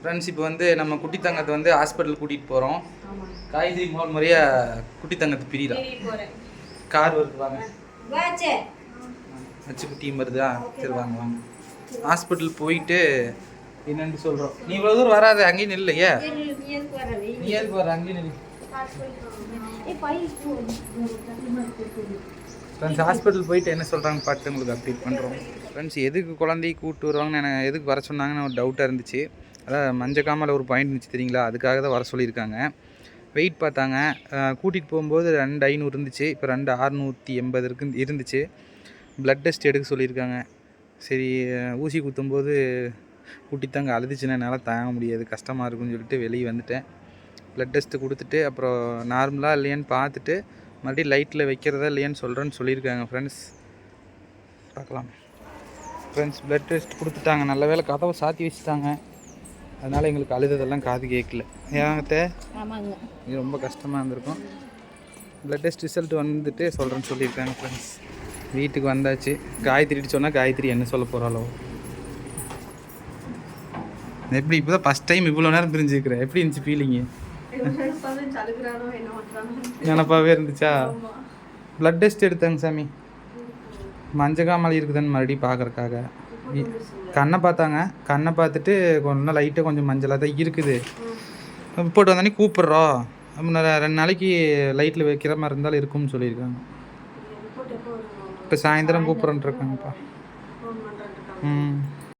Friends இப்போ வந்து நம்ம குட்டி தங்கத்தை வந்து ஹாஸ்பிட்டல் கூட்டிகிட்டு போகிறோம் காய்கறி முதல் முறையாக குட்டி தங்கத்தை பிரியலாம் கார் வருது வாங்க. வாச்சே வச்சு குட்டியும் வருதா சரி வாங்க வாங்க. ஹாஸ்பிட்டல் போயிட்டு என்னன்னு சொல்கிறோம் நீ இவ்வளோ தூரம் வராத அங்கேயும் நில்லையே நீ எதுக்கு வர அங்கேயும் நில்லு. ஃப்ரெண்ட்ஸ் ஹாஸ்பிட்டல் போயிட்டு என்ன சொல்கிறாங்க பார்த்து உங்களுக்கு அப்டேட் பண்ணுறோம் ஃப்ரெண்ட்ஸ் எதுக்கு குழந்தைய கூப்பிட்டு வருவாங்கன்னு எனக்கு எதுக்கு வர சொன்னாங்கன்னு ஒரு டவுட்டாக இருந்துச்சு. அதான் மஞ்சக்காமல ஒரு பாயிண்ட் இருந்துச்சு தெரியுங்களா? அதுக்காக தான் வர சொல்லியிருக்காங்க. வெயிட் பார்த்தாங்க. கூட்டிகிட்டு போகும்போது ரெண்டு ஐநூறு இருந்துச்சு. இப்போ ரெண்டு அறுநூற்றி எண்பது இருக்கு இருந்துச்சு. ப்ளட் டெஸ்ட் எடுக்க சொல்லியிருக்காங்க. சரி ஊசி குத்தும்போது குட்டித்தாங்க அழுதுச்சுன்னா என்னால் தாங்க முடியாது. கஷ்டமாக இருக்குன்னு சொல்லிட்டு வெளியே வந்துட்டேன். ப்ளட் டெஸ்ட்டு கொடுத்துட்டு அப்புறம் நார்மலாக இல்லையான்னு பார்த்துட்டு மறுபடியும் லைட்டில் வைக்கிறதா இல்லையான்னு சொல்கிறேன்னு சொல்லியிருக்காங்க ஃப்ரெண்ட்ஸ் பார்க்கலாம். ஃப்ரெண்ட்ஸ் ப்ளட் டெஸ்ட் கொடுத்துட்டாங்க. நல்ல வேளை கதவை சாத்தி வச்சுட்டாங்க. அதனால் எங்களுக்கு அழுததெல்லாம் காது கேட்கல. ஏன்கிட்ட ஆமாங்க. இது ரொம்ப கஷ்டமாக இருந்திருக்கும். ப்ளட் டெஸ்ட் ரிசல்ட் வந்துட்டு சொல்கிறேன்னு சொல்லியிருக்காங்க ஃப்ரெண்ட்ஸ் வீட்டுக்கு வந்தாச்சு. காயத்ரிட்டு சொன்னால் காயத்ரி என்ன சொல்ல போகிறாளோ எப்படி இப்போ தான் ஃபஸ்ட் டைம் இவ்வளோ நேரம் பிரிஞ்சுக்கிறேன் எப்படி இருந்துச்சு ஃபீலிங்கு நினப்பாவே இருந்துச்சா? ப்ளட் டெஸ்ட் எடுத்தாங்க சாமி. மஞ்சக்காமலை இருக்குதுன்னு மறுபடியும் பார்க்கறக்காக கண்ணை பார்த்தாங்க. கண்ணை பார்த்துட்டு கொஞ்சம் லைட்டாக கொஞ்சம் மஞ்சளாக தான் இருக்குது. போட்டு வந்தோடனே கூப்பிட்றோம் ரெண்டு நாளைக்கு லைட்டில் வைக்கிற மாதிரி இருந்தாலும் இருக்கும்னு சொல்லியிருக்காங்க. இப்போ சாயந்தரம் கூப்பிட்றேன்ட்டு இருக்காங்கப்பா. ம்.